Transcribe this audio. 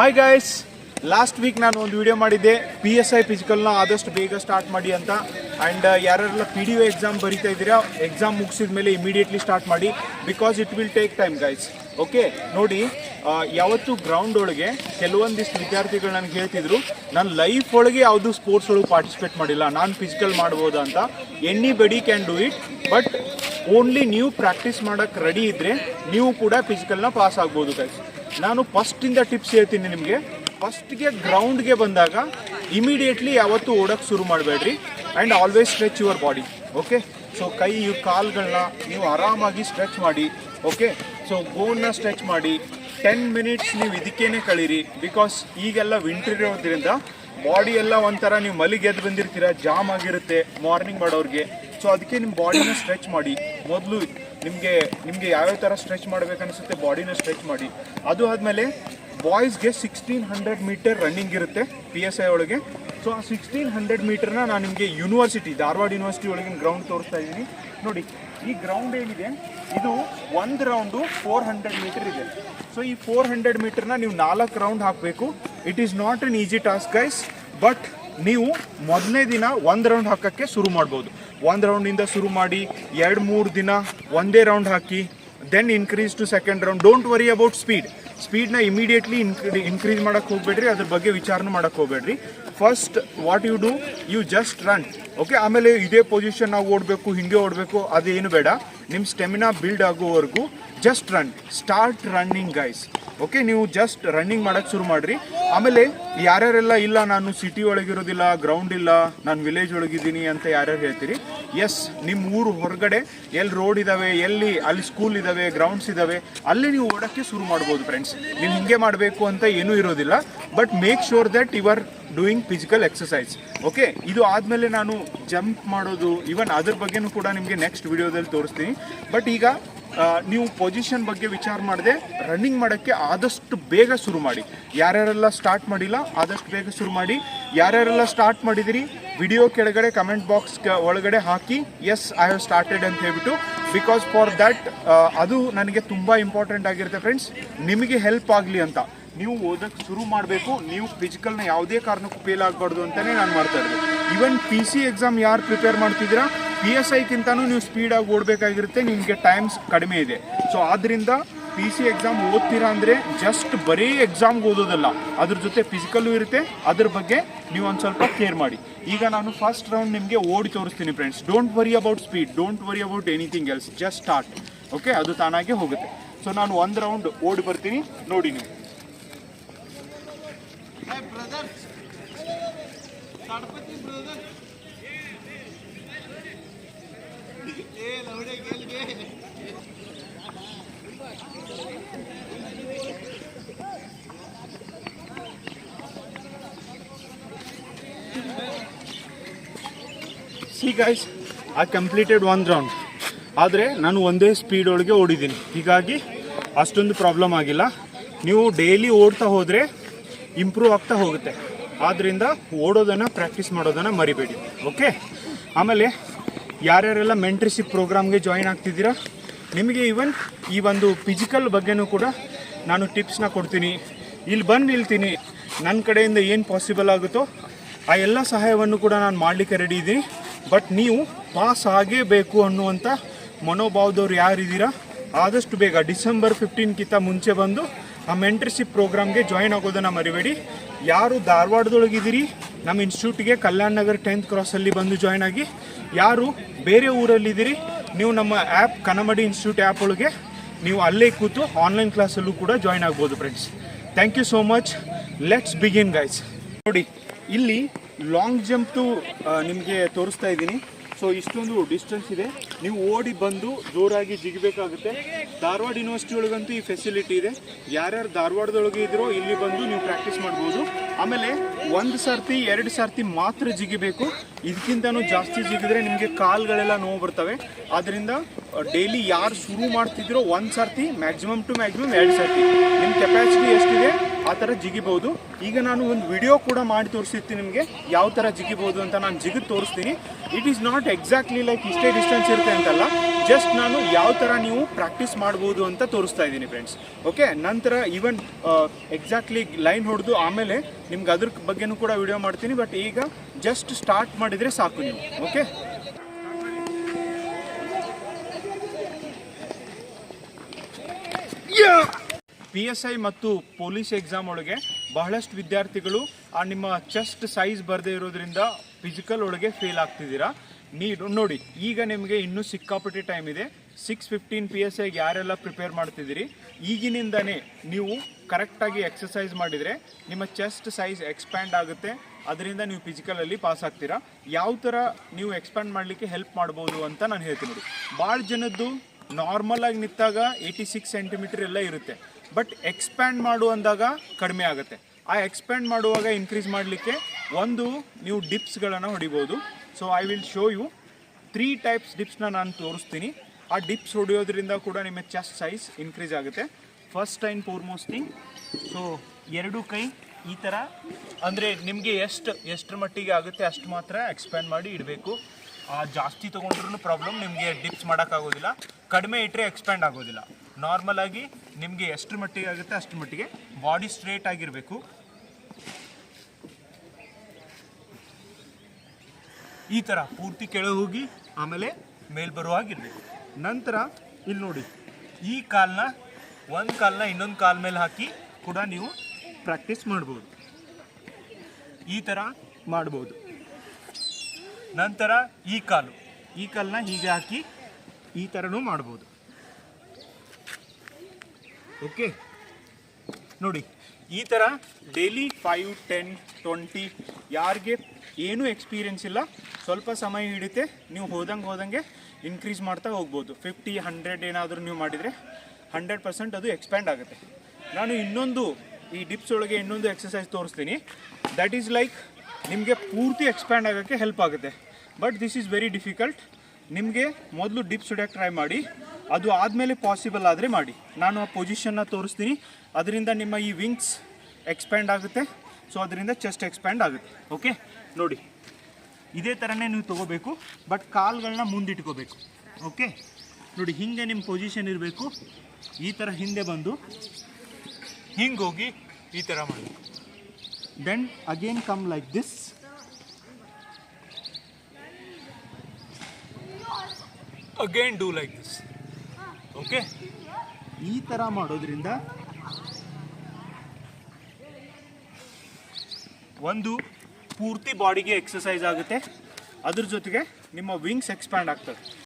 Hi guys last week ನಾನು ಒಂದು video ಮಾಡಿದ್ದೆ. ಪಿ ಎಸ್ ಐ ಫಿಸಿಕಲ್ನ ಆದಷ್ಟು ಬೇಗ ಸ್ಟಾರ್ಟ್ ಮಾಡಿ ಅಂತ. ಆ್ಯಂಡ್ ಯಾರೆಲ್ಲ ಪಿ ಡಿ ಒ ಎಕ್ಸಾಮ್ ಬರಿತಾ ಇದ್ದೀರಾ ಎಕ್ಸಾಮ್ ಮುಗಿಸಿದ ಮೇಲೆ ಇಮಿಡಿಯೇಟ್ಲಿ ಸ್ಟಾರ್ಟ್ ಮಾಡಿ. Because it will take time guys okay ನೋಡಿ ಯಾವತ್ತು ಗ್ರೌಂಡ್ ಒಳಗೆ ಕೆಲವೊಂದಿಷ್ಟು ವಿದ್ಯಾರ್ಥಿಗಳು ನನಗೆ ಹೇಳ್ತಿದ್ರು, ನಾನು ಲೈಫ್ ಒಳಗೆ ಯಾವುದು ಸ್ಪೋರ್ಟ್ಸ್ ಒಳಗೆ ಪಾರ್ಟಿಸಿಪೇಟ್ ಮಾಡಿಲ್ಲ. ನಾನು ಫಿಸಿಕಲ್ ಮಾಡ್ಬೋದು ಅಂತ. Anybody can do it but only ನೀವು ಪ್ರಾಕ್ಟೀಸ್ ಮಾಡೋಕ್ಕೆ ರೆಡಿ ಇದ್ದರೆ ನೀವು ಕೂಡ ಫಿಸಿಕಲ್ನ ಪಾಸ್ ಆಗ್ಬೋದು ಗೈಸ್ ನಾನು ಫಸ್ಟಿಂದ ಟಿಪ್ಸ್ ಹೇಳ್ತೀನಿ ನಿಮಗೆ. ಫಸ್ಟ್ಗೆ ಗ್ರೌಂಡ್ಗೆ ಬಂದಾಗ ಇಮಿಡಿಯೇಟ್ಲಿ ಯಾವತ್ತೂ ಓಡೋಕ್ಕೆ ಶುರು ಮಾಡಬೇಡ್ರಿ. And always stretch your body okay so ಕೈ, ಕಾಲುಗಳನ್ನ ನೀವು ಆರಾಮಾಗಿ ಸ್ಟ್ರೆಚ್ ಮಾಡಿ ಓಕೆ ಸೊ ಬೋನ್ನ ಸ್ಟ್ರೆಚ್ ಮಾಡಿ ಟೆನ್ ಮಿನಿಟ್ಸ್ ನೀವು ಇದಕ್ಕೇನೆ ಕಳೀರಿ. ಬಿಕಾಸ್ ಈಗೆಲ್ಲ ವಿಂಟರ್ ಇರೋದ್ರಿಂದ ಬಾಡಿ ಎಲ್ಲ ಒಂಥರ ನೀವು ಮಲಿಗೆ ಎದ್ದು ಬಂದಿರ್ತೀರ ಜಾಮ್ ಆಗಿರುತ್ತೆ ಮಾರ್ನಿಂಗ್ ಮಾಡೋರಿಗೆ. ಸೊ ಅದಕ್ಕೆ ನಿಮ್ಮ ಬಾಡಿನ ಸ್ಟ್ರೆಚ್ ಮಾಡಿ. ಮೊದಲು ನಿಮಗೆ ನಿಮಗೆ ಯಾವ್ಯಾವ ಥರ ಸ್ಟ್ರೆಚ್ ಮಾಡಬೇಕನ್ನಿಸುತ್ತೆ ಬಾಡಿನ ಸ್ಟ್ರೆಚ್ ಮಾಡಿ. ಅದು ಆದಮೇಲೆ ಬಾಯ್ಸ್ಗೆ ಸಿಕ್ಸ್ಟೀನ್ ಹಂಡ್ರೆಡ್ ಮೀಟರ್ ರನ್ನಿಂಗ್ ಇರುತ್ತೆ ಪಿ ಎಸ್ ಐ ಒಳಗೆ. ಸೊ ಆ ಸಿಕ್ಸ್ಟೀನ್ ಹಂಡ್ರೆಡ್ ಮೀಟರ್ನ ನಾನು ನಿಮಗೆ ಯೂನಿವರ್ಸಿಟಿ ಧಾರವಾಡ ಯೂನಿವರ್ಸಿಟಿ ಒಳಗಿನ ಗ್ರೌಂಡ್ ತೋರಿಸ್ತಾ ಇದ್ದೀನಿ. ನೋಡಿ, ಈ ಗ್ರೌಂಡ್ ಏನಿದೆ, ಇದು ಒಂದು ರೌಂಡು ಫೋರ್ ಹಂಡ್ರೆಡ್ ಮೀಟರ್ ಇದೆ. ಸೊ ಈ ಫೋರ್ ಹಂಡ್ರೆಡ್ ಮೀಟರ್ನ ನೀವು ನಾಲ್ಕು ರೌಂಡ್ ಹಾಕಬೇಕು. It is not an easy task guys but ನೀವು ಮೊದಲನೇ ದಿನ ಒಂದು ರೌಂಡ್ ಹಾಕೋಕ್ಕೆ ಶುರು ಮಾಡ್ಬೋದು. ಒಂದು ರೌಂಡಿಂದ ಶುರು ಮಾಡಿ ಎರಡು, ಮೂರು ದಿನ ಒಂದೇ round hockey then increase to second round don't worry about speed ಸ್ಪೀಡ್ನ immediately increase ಮಾಡೋಕ್ಕೆ ಹೋಗಬೇಡ್ರಿ, ಅದ್ರ ಬಗ್ಗೆ ವಿಚಾರನೂ ಮಾಡೋಕ್ಕೆ ಹೋಗಬೇಡ್ರಿ. First what you do you just run okay ಆಮೇಲೆ ಇದೇ ಪೊಸಿಷನ್ ನಾವು ಓಡಬೇಕು, ಹಿಂಗೆ ಓಡಬೇಕು, ಅದೇನು ಬೇಡ. ನಿಮ್ಮ ಸ್ಟೆಮಿನಾ ಬಿಲ್ಡ್ ಆಗೋವರೆಗೂ just run start running guys okay ನೀವು ಜಸ್ಟ್ ರನ್ನಿಂಗ್ ಮಾಡೋಕ್ಕೆ ಶುರು ಮಾಡಿರಿ. ಆಮೇಲೆ ಯಾರ್ಯಾರೆಲ್ಲ ಇಲ್ಲ, ನಾನು ಸಿಟಿ ಒಳಗಿರೋದಿಲ್ಲ ಗ್ರೌಂಡ್ ಇಲ್ಲ, ನಾನು ವಿಲೇಜ್ ಒಳಗಿದ್ದೀನಿ ಅಂತ ಯಾರ್ಯಾರು ಹೇಳ್ತೀರಿ? ಎಸ್ ನಿಮ್ಮ ಊರು ಹೊರಗಡೆ ಎಲ್ಲಿ ರೋಡ್ ಇದ್ದಾವೆ ಎಲ್ಲಿ, ಅಲ್ಲಿ ಸ್ಕೂಲ್ ಇದ್ದಾವೆ ಗ್ರೌಂಡ್ಸ್ ಇದ್ದಾವೆ ಅಲ್ಲಿ ನೀವು ಓಡೋಕ್ಕೆ ಶುರು ಮಾಡ್ಬೋದು ಫ್ರೆಂಡ್ಸ್ ನೀವು ಹಿಂಗೆ ಮಾಡಬೇಕು ಅಂತ ಏನೂ ಇರೋದಿಲ್ಲ. But make sure that you are doing physical exercise okay ಇದು ಆದಮೇಲೆ ನಾನು ಜಂಪ್ ಮಾಡೋದು ಈವನ್ ಅದ್ರ ಬಗ್ಗೆನೂ ಕೂಡ ನಿಮಗೆ ನೆಕ್ಸ್ಟ್ ವಿಡಿಯೋದಲ್ಲಿ ತೋರಿಸ್ತೀನಿ. ಬಟ್ ಈಗ ನೀವು ಪೊಸಿಷನ್ ಬಗ್ಗೆ ವಿಚಾರ ಮಾಡದೆ ರನ್ನಿಂಗ್ ಮಾಡೋಕ್ಕೆ ಆದಷ್ಟು ಬೇಗ ಶುರು ಮಾಡಿ. ಯಾರ್ಯಾರೆಲ್ಲ ಸ್ಟಾರ್ಟ್ ಮಾಡಿಲ್ಲ, ಆದಷ್ಟು ಬೇಗ ಶುರು ಮಾಡಿ. ಯಾರ್ಯಾರೆಲ್ಲ ಸ್ಟಾರ್ಟ್ ಮಾಡಿದಿರಿ ವಿಡಿಯೋ ಕೆಳಗಡೆ ಕಮೆಂಟ್ ಬಾಕ್ಸ್ ಒಳಗಡೆ ಹಾಕಿ ಎಸ್ ಐ ಹ್ಯಾವ್ ಸ್ಟಾರ್ಟೆಡ್ ಅಂತ ಹೇಳ್ಬಿಟ್ಟು. ಬಿಕಾಸ್ ಫಾರ್ ದ್ಯಾಟ್ ಅದು ನನಗೆ ತುಂಬ ಇಂಪಾರ್ಟೆಂಟ್ ಆಗಿರುತ್ತೆ ಫ್ರೆಂಡ್ಸ್ ನಿಮಗೆ ಹೆಲ್ಪ್ ಆಗಲಿ ಅಂತ. ನೀವು ಓದಕ್ಕೆ ಶುರು ಮಾಡಬೇಕು, ನೀವು ಫಿಸಿಕಲ್ನ ಯಾವುದೇ ಕಾರಣಕ್ಕೂ ಫೇಲ್ ಆಗಬಾರ್ದು ಅಂತಲೇ ನಾನು ಮಾಡ್ತಾ ಇರೋದು. ಈವನ್ ಪಿ ಸಿ ಎಕ್ಸಾಮ್ ಯಾರು ಪ್ರಿಪೇರ್ ಮಾಡ್ತಿದ್ದೀರಾ ಪಿ ಎಸ್ ಐಕ್ಕಿಂತನೂ ನೀವು ಸ್ಪೀಡಾಗಿ ಓಡಬೇಕಾಗಿರುತ್ತೆ, ನಿಮಗೆ ಟೈಮ್ಸ್ ಕಡಿಮೆ ಇದೆ. ಸೊ ಆದ್ದರಿಂದ ಪಿ ಸಿ ಎಕ್ಸಾಮ್ ಓದ್ತೀರಾ ಅಂದರೆ ಜಸ್ಟ್ ಬರೀ ಎಕ್ಸಾಮ್ಗೆ ಓದೋದಲ್ಲ, ಅದ್ರ ಜೊತೆ ಫಿಸಿಕಲ್ಲೂ ಇರುತ್ತೆ, ಅದ್ರ ಬಗ್ಗೆ ನೀವು ಒಂದು ಸ್ವಲ್ಪ ಕೇರ್ ಮಾಡಿ. ಈಗ ನಾನು ಫಸ್ಟ್ ರೌಂಡ್ ನಿಮಗೆ ಓಡಿ ತೋರಿಸ್ತೀನಿ friends don't worry about speed don't worry about anything else just start okay ಅದು ತಾನಾಗೆ ಹೋಗುತ್ತೆ. ಸೊ ನಾನು ಒಂದು ರೌಂಡ್ ಓಡಿ ಬರ್ತೀನಿ, ನೋಡಿ ನೀವು see guys I completed one round ಆದರೆ ನಾನು ಒಂದೇ ಸ್ಪೀಡ್ ಒಳಗೆ ಓಡಿದ್ದೀನಿ. ಹೀಗಾಗಿ ಅಷ್ಟೊಂದು ಪ್ರಾಬ್ಲಮ್ ಆಗಿಲ್ಲ. ನೀವು ಡೈಲಿ ಓಡ್ತಾ ಹೋದರೆ ಇಂಪ್ರೂವ್ ಆಗ್ತಾ ಹೋಗುತ್ತೆ. ಆದ್ದರಿಂದ ಓಡೋದನ್ನು ಪ್ರಾಕ್ಟೀಸ್ ಮಾಡೋದನ್ನು ಮರಿಬೇಡಿ. ಓಕೆ? ಆಮೇಲೆ ಯಾರ್ಯಾರೆಲ್ಲ ಮೆಂಟ್ರಿಶಿಪ್ ಪ್ರೋಗ್ರಾಮ್ಗೆ ಜಾಯಿನ್ ಆಗ್ತಿದ್ದೀರಾ? ನಿಮಗೆ ಈವನ್ ಈ ಒಂದು ಫಿಸಿಕಲ್ ಬಗ್ಗೆನೂ ಕೂಡ ನಾನು ಟಿಪ್ಸ್ನ ಕೊಡ್ತೀನಿ. ಇಲ್ಲಿ ಬಂದು ನಿಲ್ತೀನಿ. ನನ್ನ ಕಡೆಯಿಂದ ಏನು ಪಾಸಿಬಲ್ ಆಗುತ್ತೋ ಆ ಎಲ್ಲ ಸಹಾಯವನ್ನು ಕೂಡ ನಾನು ಮಾಡಲಿಕ್ಕೆ ರೆಡಿ ಇದ್ದೀನಿ. ಬಟ್ ನೀವು ಪಾಸ್ ಆಗೇಬೇಕು ಅನ್ನುವಂಥ ಮನೋಭಾವದವ್ರು ಯಾರಿದ್ದೀರಾ? ಆದಷ್ಟು ಬೇಗ ಡಿಸೆಂಬರ್ ಫಿಫ್ಟೀನ್ಗಿಂತ ಮುಂಚೆ ಬಂದು ಆ ಮೆಂಟರ್ಶಿಪ್ ಪ್ರೋಗ್ರಾಮ್ಗೆ ಜಾಯಿನ್ ಆಗೋದನ್ನು ಮರಿಬೇಡಿ. ಯಾರು ಧಾರವಾಡದೊಳಗಿದ್ದೀರಿ, ನಮ್ಮ ಇನ್ಸ್ಟಿಟ್ಯೂಟ್ಗೆ ಕಲ್ಯಾಣ ನಗರ್ ಟೆಂತ್ ಕ್ರಾಸಲ್ಲಿ ಬಂದು ಜಾಯ್ನ್ ಆಗಿ. ಯಾರು ಬೇರೆ ಊರಲ್ಲಿದ್ದೀರಿ, ನೀವು ನಮ್ಮ ಆ್ಯಪ್ ಕನಮಡಿ ಇನ್ಸ್ಟಿಟ್ಯೂಟ್ ಆ್ಯಪ್ ಒಳಗೆ, ನೀವು ಅಲ್ಲೇ ಕೂತು ಆನ್ಲೈನ್ ಕ್ಲಾಸಲ್ಲೂ ಕೂಡ ಜಾಯ್ನ್ ಆಗ್ಬೋದು friends thank you so much let's begin guys ನೋಡಿ, ಇಲ್ಲಿ ಲಾಂಗ್ ಜಂಪ್ದು ನಿಮಗೆ ತೋರಿಸ್ತಾ ಇದ್ದೀನಿ. ಸೊ ಇಷ್ಟೊಂದು ಡಿಸ್ಟೆನ್ಸ್ ಇದೆ. ನೀವು ಓಡಿ ಬಂದು ಜೋರಾಗಿ ಜಿಗಬೇಕಾಗುತ್ತೆ. ಧಾರವಾಡ ಯೂನಿವರ್ಸಿಟಿ ಒಳಗಂತೂ ಈ ಫೆಸಿಲಿಟಿ ಇದೆ. ಯಾರ್ಯಾರು ಧಾರವಾಡದೊಳಗೆ ಇದ್ರೋ ಇಲ್ಲಿ ಬಂದು ನೀವು ಪ್ರಾಕ್ಟೀಸ್ ಮಾಡ್ಬೋದು. ಆಮೇಲೆ ಒಂದು ಸರ್ತಿ, ಎರಡು ಸರ್ತಿ ಮಾತ್ರ ಜಿಗಿಬೇಕು. ಇದಕ್ಕಿಂತನೂ ಜಾಸ್ತಿ ಜಿಗಿದ್ರೆ ನಿಮಗೆ ಕಾಲುಗಳೆಲ್ಲ ನೋವು ಬರ್ತವೆ. ಆದ್ದರಿಂದ ಡೈಲಿ ಯಾರು ಶುರು ಮಾಡ್ತಿದ್ರೋ ಒಂದು ಸರ್ತಿ ಮ್ಯಾಕ್ಸಿಮಮ್ ಟು ಮ್ಯಾಕ್ಸಿಮಮ್ ಎರಡು ಸರ್ತಿ. ನಿಮ್ಮ ಕೆಪಾಸಿಟಿ ಎಷ್ಟಿದೆ? ಆ ಥರ ಜಿಗಿಬಹುದು ಈಗ ನಾನು ಒಂದು ವಿಡಿಯೋ ಕೂಡ ಮಾಡಿ ತೋರಿಸಿರ್ತೀನಿ ನಿಮಗೆ. ಯಾವ ಥರ ಜಿಗಿಬಹುದು ಅಂತ ನಾನು ಜಿಗಿದು ತೋರಿಸ್ತೀನಿ. It is not exactly like ಇಷ್ಟೇ ಡಿಸ್ಟೆನ್ಸ್ ಇರುತ್ತೆ ಅಂತಲ್ಲ. ಜಸ್ಟ್ ನಾನು ಯಾವ ಥರ ನೀವು ಪ್ರಾಕ್ಟೀಸ್ ಮಾಡ್ಬೋದು ಅಂತ ತೋರಿಸ್ತಾ ಇದ್ದೀನಿ ಫ್ರೆಂಡ್ಸ್ ಓಕೆ ನಂತರ ಈವನ್ ಎಕ್ಸಾಕ್ಟ್ಲಿ ಲೈನ್ ಹೊಡೆದು ಆಮೇಲೆ ನಿಮ್ಗೆ ಅದ್ರ ಬಗ್ಗೆನೂ ಕೂಡ ವಿಡಿಯೋ ಮಾಡ್ತೀನಿ. ಬಟ್ ಈಗ ಜಸ್ಟ್ ಸ್ಟಾರ್ಟ್ ಮಾಡಿದರೆ ಸಾಕು ನೀವು. ಓಕೆ ಪಿ ಎಸ್ ಐ ಮತ್ತು ಪೊಲೀಸ್ ಎಕ್ಸಾಮ್ ಒಳಗೆ ಬಹಳಷ್ಟು ವಿದ್ಯಾರ್ಥಿಗಳು, ಆ ನಿಮ್ಮ ಚೆಸ್ಟ್ ಸೈಜ್ ಬರದೇ ಇರೋದ್ರಿಂದ ಫಿಸಿಕಲ್ ಒಳಗೆ ಫೇಲ್ ಆಗ್ತಿದ್ದೀರಾ? ನೀರು ನೋಡಿ, ಈಗ ನಿಮಗೆ ಇನ್ನೂ ಸಿಕ್ಕಾಪಟ್ಟೆ ಟೈಮ್ ಇದೆ. ಸಿಕ್ಸ್ ಫಿಫ್ಟೀನ್ ಪಿ ಎಸ್ ಐಗೆ ಯಾರೆಲ್ಲ ಪ್ರಿಪೇರ್ ಮಾಡ್ತಿದ್ದೀರಿ? ಈಗಿನಿಂದನೇ ನೀವು ಕರೆಕ್ಟಾಗಿ ಎಕ್ಸಸೈಸ್ ಮಾಡಿದರೆ ನಿಮ್ಮ ಚೆಸ್ಟ್ ಸೈಜ್ ಎಕ್ಸ್ಪ್ಯಾಂಡ್ ಆಗುತ್ತೆ. ಅದರಿಂದ ನೀವು ಫಿಸಿಕಲಲ್ಲಿ ಪಾಸ್ ಆಗ್ತೀರಾ. ಯಾವ ಥರ ನೀವು ಎಕ್ಸ್ಪ್ಯಾಂಡ್ ಮಾಡಲಿಕ್ಕೆ ಹೆಲ್ಪ್ ಮಾಡ್ಬೋದು ಅಂತ ನಾನು ಹೇಳ್ತೀನಿ ಭಾಳ ಜನದ್ದು ನಾರ್ಮಲ್ ಆಗಿ ನಿಂತಾಗ ಏಯ್ಟಿ ಸಿಕ್ಸ್ ಸೆಂಟಿಮೀಟರ್ ಎಲ್ಲ ಇರುತ್ತೆ. ಬಟ್ ಎಕ್ಸ್ಪ್ಯಾಂಡ್ ಮಾಡು ಅಂದಾಗ ಕಡಿಮೆ ಆಗುತ್ತೆ. ಆ ಎಕ್ಸ್ಪ್ಯಾಂಡ್ ಮಾಡುವಾಗ ಇನ್ಕ್ರೀಸ್ ಮಾಡಲಿಕ್ಕೆ ಒಂದು ನೀವು ಡಿಪ್ಸ್ಗಳನ್ನು ಹೊಡಿಬೋದು. So I will show you three types ಡಿಪ್ಸ್ನ ನಾನು ತೋರಿಸ್ತೀನಿ. ಆ ಡಿಪ್ಸ್ ಹೊಡೆಯೋದ್ರಿಂದ ಕೂಡ ನಿಮ್ಮ ಚೆಸ್ಟ್ ಸೈಜ್ ಇನ್ಕ್ರೀಸ್ ಆಗುತ್ತೆ. First time foremost thing so ಎರಡು ಕೈ ಈ ಥರ ಅಂದರೆ ನಿಮಗೆ ಎಷ್ಟು ಎಷ್ಟರ ಮಟ್ಟಿಗೆ ಆಗುತ್ತೆ ಅಷ್ಟು ಮಾತ್ರ ಎಕ್ಸ್ಪ್ಯಾಂಡ್ ಮಾಡಿ ಇಡಬೇಕು. ಜಾಸ್ತಿ ತೊಗೊಂಡ್ರೂ ಪ್ರಾಬ್ಲಮ್ ನಿಮಗೆ ಡಿಪ್ಸ್ ಮಾಡೋಕ್ಕಾಗೋದಿಲ್ಲ. ಕಡಿಮೆ ಇಟ್ಟರೆ ಎಕ್ಸ್ಪ್ಯಾಂಡ್ ಆಗೋದಿಲ್ಲ. ನಾರ್ಮಲ್ ಆಗಿ ನಿಮಗೆ ಎಷ್ಟರ ಮಟ್ಟಿಗೆ ಆಗುತ್ತೆ ಅಷ್ಟರ ಮಟ್ಟಿಗೆ ಬಾಡಿ ಸ್ಟ್ರೇಟ್ ಆಗಿರಬೇಕು. ಈ ಥರ ಪೂರ್ತಿ ಕೆಳಗೆ ಹೋಗಿ ಆಮೇಲೆ ಮೇಲ್ ಬರುವ ಹಾಗಿರಬೇಕು ನಂತರ ಇಲ್ಲಿ ನೋಡಿ, ಈ ಕಾಲನ್ನ ಒಂದು ಕಾಲನ್ನ ಇನ್ನೊಂದು ಕಾಲ ಮೇಲೆ ಹಾಕಿ ಕೂಡ ನೀವು ಪ್ರಾಕ್ಟೀಸ್ ಮಾಡ್ಬೋದು. ಈ ಥರ ಮಾಡ್ಬೋದು. ನಂತರ ಈ ಕಾಲು, ಈ ಕಾಲನ್ನ ಹೀಗೆ ಹಾಕಿ ಈ ಥರನೂ ಮಾಡ್ಬೋದು. ಓಕೆ ನೋಡಿ, ಈ ಥರ ಡೈಲಿ ಫೈವ್ ಟೆನ್ ಟ್ವೆಂಟಿ ಯಾರಿಗೆ ಏನೂ ಎಕ್ಸ್ಪೀರಿಯನ್ಸ್ ಇಲ್ಲ, ಸ್ವಲ್ಪ ಸಮಯ ಹಿಡಿತೆ, ನೀವು ಹೋದಂಗೆ ಹೋದಂಗೆ ಇನ್ಕ್ರೀಸ್ ಮಾಡ್ತಾ ಹೋಗ್ಬೋದು. ಫಿಫ್ಟಿ ಹಂಡ್ರೆಡ್ ಏನಾದರೂ ನೀವು ಮಾಡಿದರೆ ಹಂಡ್ರೆಡ್ ಪರ್ಸೆಂಟ್ ಅದು ಎಕ್ಸ್ಪ್ಯಾಂಡ್ ಆಗುತ್ತೆ. ನಾನು ಇನ್ನೊಂದು ಈ ಡಿಪ್ಸ್ ಒಳಗೆ ಇನ್ನೊಂದು ಎಕ್ಸಸೈಸ್ ತೋರಿಸ್ತೀನಿ. ದಟ್ ಈಸ್ ಲೈಕ್ ನಿಮಗೆ ಪೂರ್ತಿ ಎಕ್ಸ್ಪ್ಯಾಂಡ್ ಆಗೋಕ್ಕೆ ಹೆಲ್ಪ್ ಆಗುತ್ತೆ. But this is very difficult ನಿಮಗೆ ಮೊದಲು ಡಿಪ್ಸ್ ಹೊಡ್ಯಕ್ಕೆ ಟ್ರೈ ಮಾಡಿ. ಅದು ಆದಮೇಲೆ ಪಾಸಿಬಲ್ ಆದರೆ ಮಾಡಿ. ನಾನು ಆ ಪೊಸಿಷನ್ನ ತೋರಿಸ್ತೀನಿ. ಅದರಿಂದ ನಿಮ್ಮ ಈ ವಿಂಗ್ಸ್ ಎಕ್ಸ್ಪ್ಯಾಂಡ್ ಆಗುತ್ತೆ. ಸೊ ಅದರಿಂದ ಚೆಸ್ಟ್ ಎಕ್ಸ್ಪ್ಯಾಂಡ್ ಆಗುತ್ತೆ. ಓಕೆ ನೋಡಿ. ಇದೇ ಥರನೇ ನೀವು ತೊಗೋಬೇಕು. ಬಟ್ ಕಾಲುಗಳನ್ನ ಮುಂದಿಟ್ಕೋಬೇಕು. ಓಕೆ ನೋಡಿ ಹಿಂಗೆ ನಿಮ್ಮ ಪೊಸಿಷನ್ ಇರಬೇಕು. ಈ ಥರ ಹಿಂದೆ ಬಂದು ಹಿಂಗೆ ಹೋಗಿ ಈ ಥರ ಮಾಡಿ. Then again come like this again do like this okay. ಈ ಥರ ಮಾಡೋದ್ರಿಂದ ಒಂದು ಪೂರ್ತಿ ಬಾಡಿಗೆ ಎಕ್ಸಸೈಸ್ ಆಗುತ್ತೆ. ಅದ್ರ ಜೊತೆಗೆ ನಿಮ್ಮ ವಿಂಗ್ಸ್ ಎಕ್ಸ್ಪ್ಯಾಂಡ್ ಆಗ್ತದೆ.